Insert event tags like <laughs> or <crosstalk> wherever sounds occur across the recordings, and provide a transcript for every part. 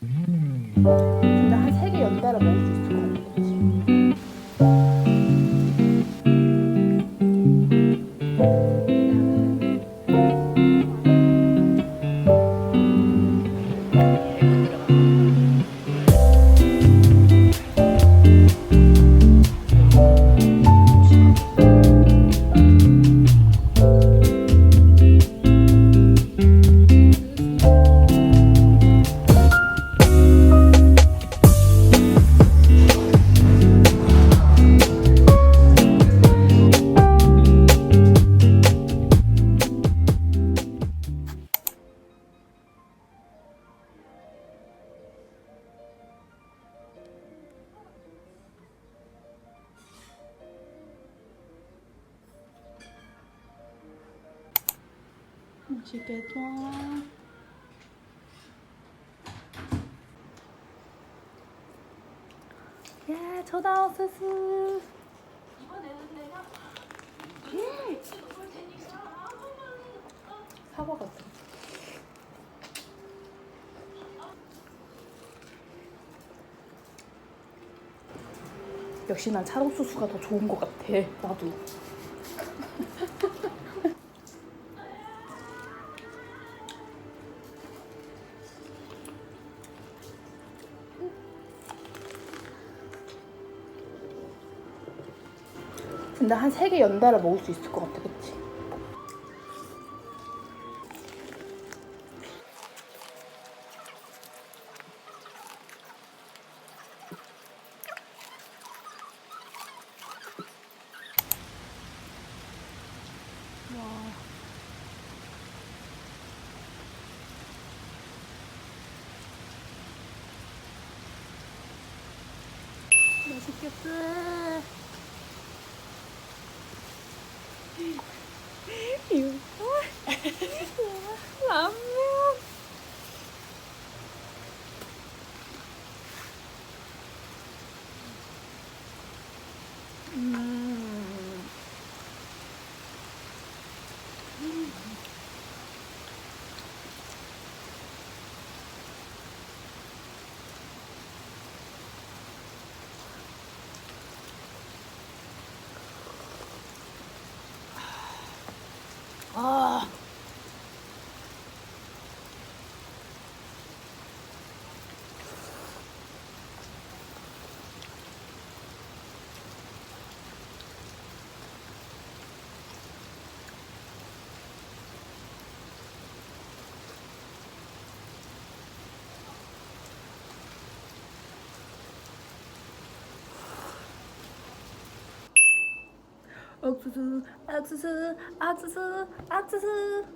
근데 한 세 개 연달아 먹을 수 있을 오스스. 사과 같아. 역시 난 찰옥수수가 더 좋은 것 같아. 나도. 근데 한 세 개 연달아 먹을 수 있을 것 같아, 그치? 와. 맛있겠다. 이 <laughs> 아. 옥수수, 옥수수, 옥수수, 옥수수.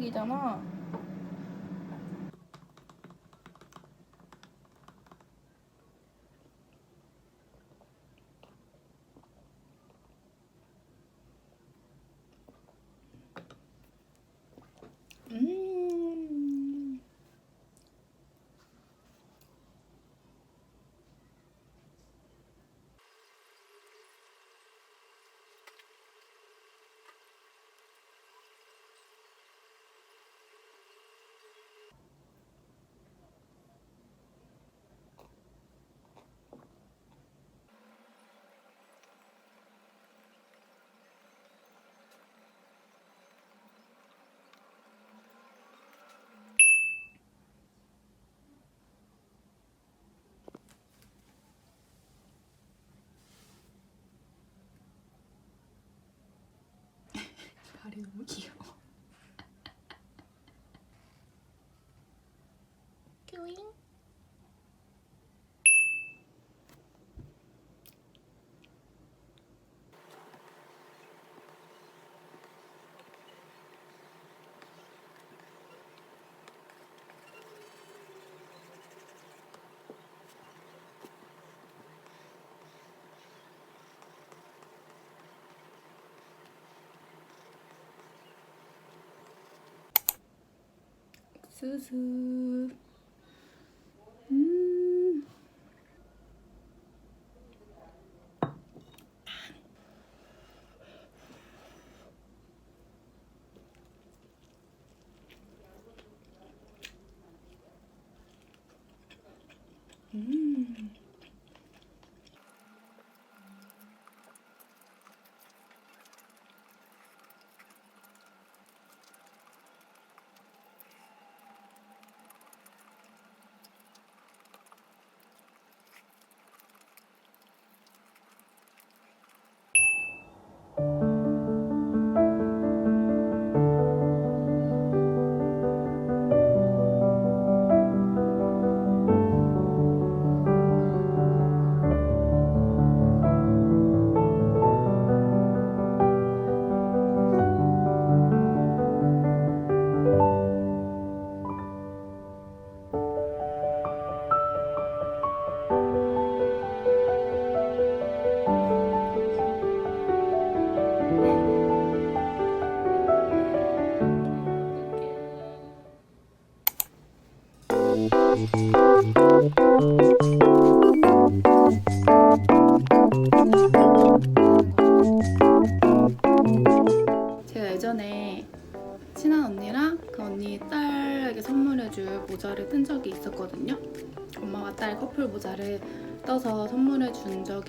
흰색이잖아. придумки. 수수. 음. 음.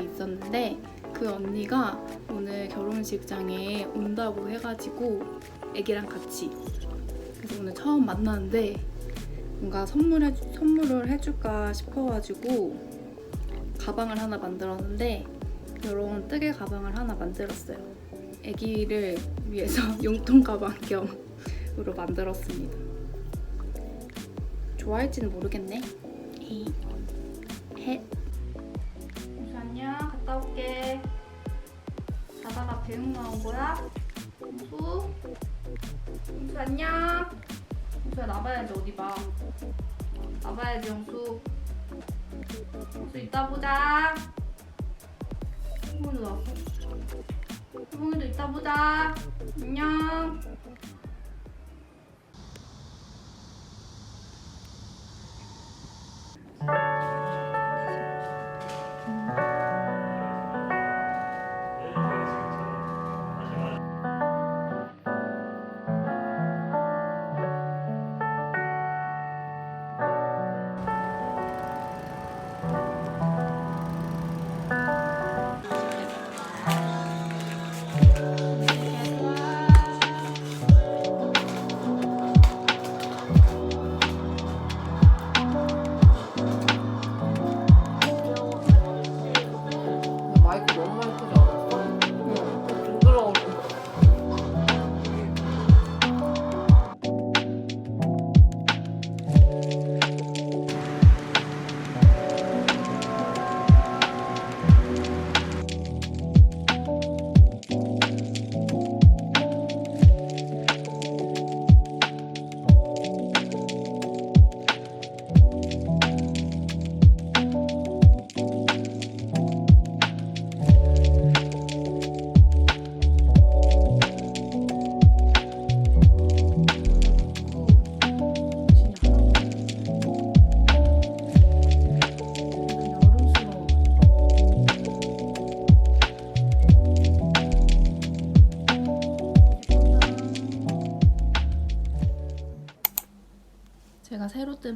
적이 있었는데 그 언니가 오늘 결혼식장에 온다고 해가지고 애기랑 같이 그래서 오늘 처음 만나는데 뭔가 선물해 선물을 해줄까 싶어가지고 가방을 하나 만들었는데 이런 뜨개 가방을 하나 만들었어요. 아기를 위해서 <laughs> 용돈 가방 겸으로 만들었습니다. 좋아할지는 모르겠네. 이, 배웅 나온 거야? 공수. 공수 안녕. 공수야 나봐야지 어디 봐. 나봐야지 영수. 공수 이따 보자. 친구도 나왔어. 수봉이도 이따 보자. 안녕.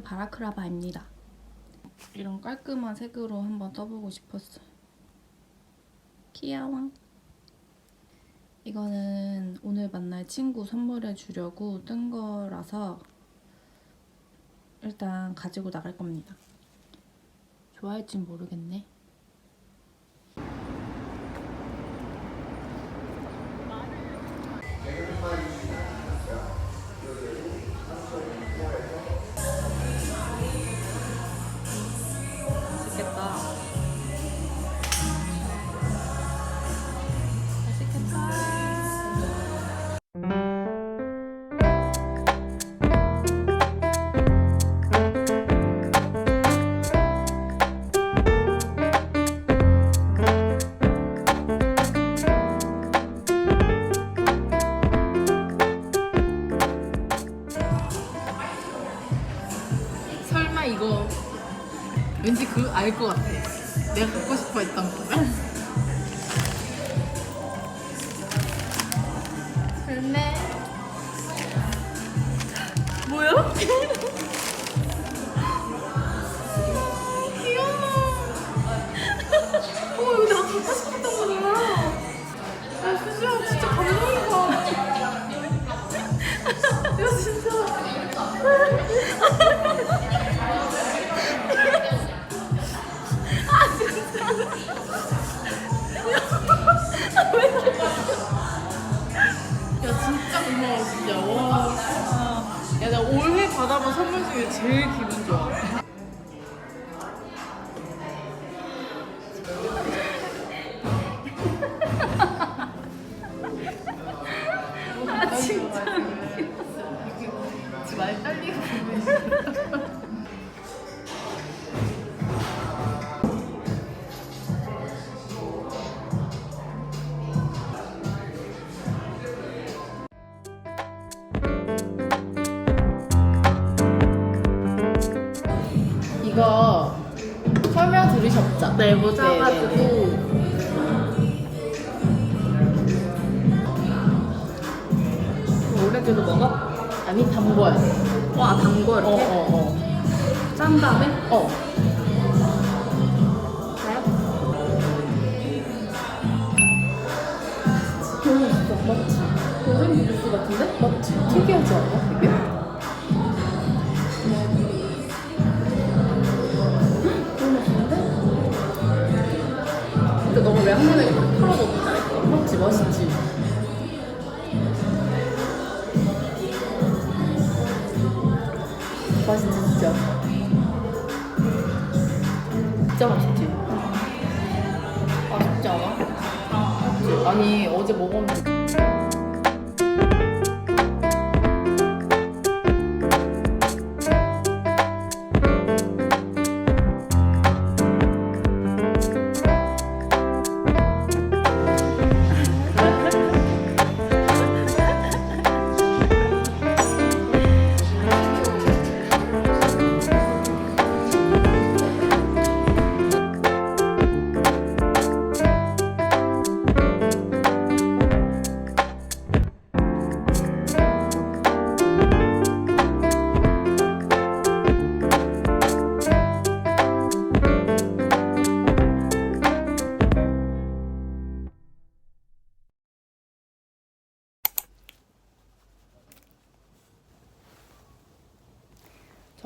바라크라바입니다. 이런 깔끔한 색으로 한번 떠보고 싶었어요. 귀여워. 이거는 오늘 만날 친구 선물해 주려고 뜬 거라서 일단 가지고 나갈 겁니다. 좋아할진 모르겠네. 왠지 그 알 것 같아. 내가 갖고 싶어 했던 거. 설레. 뭐야? 어, 이거 내가 갖고 싶었던 거잖아. 야, 수지야, 진짜 감동이다. 야, 진짜. 받아본 선물 중에 제일 기분 좋아. 아, 오렌지도 먹어? 아니 담궈야 돼. 와, 담궈 어, 이렇게? 어, 어. 짠 다음에? 어. 가요? 너무 진짜 맞지? 오렌지 주스 같은데? 맞지? 특이하지 않아? 되게? 너무 맛있는데? 근데 너가 왜 한 번에 이렇게 털어 먹지 않을까? 맞지? 맛있지? 맛있지 진짜? 진짜 맛있지? 맛있지 않아? 맞지? 아니 어제 먹었는데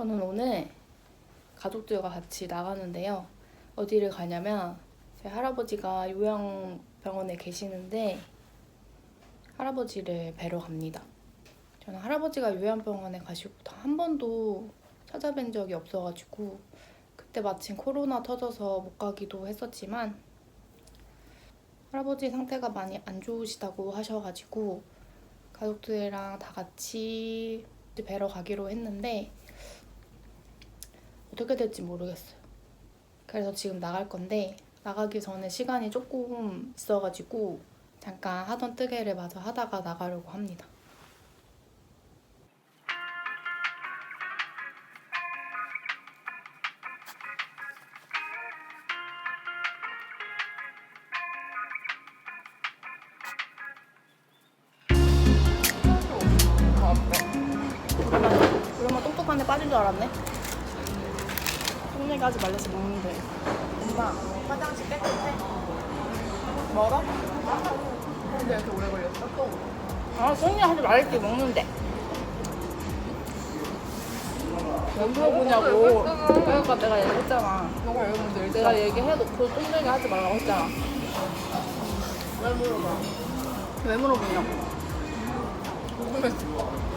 저는 오늘 가족들과 같이 나가는데요. 어디를 가냐면 제 할아버지가 요양병원에 계시는데 할아버지를 뵈러 갑니다. 저는 할아버지가 요양병원에 가시고 단한 번도 찾아뵌 적이 없어가지고 그때 마침 코로나 터져서 못 가기도 했었지만 할아버지 상태가 많이 안 좋으시다고 하셔가지고 가족들이랑 다 같이 뵈러 가기로 했는데 어떻게 될지 모르겠어요. 그래서 지금 나갈 건데 나가기 전에 시간이 조금 있어가지고 잠깐 하던 뜨개를 마저 하다가 나가려고 합니다. 똥내기 하지 말래서 먹는데. 엄마, 화장실 깨끗해? 멀어? 근데 이렇게 오래 걸렸어? 또 아, 똥내 하지 말랬지, 먹는데. 왜 물어보냐고. 그러니까 내가 얘기했잖아. 너가 여기 먼저 일찍 내가 얘기해놓고 똥내기 하지 말라고 했잖아. 왜 물어봐? 왜 물어보냐고. 궁금했어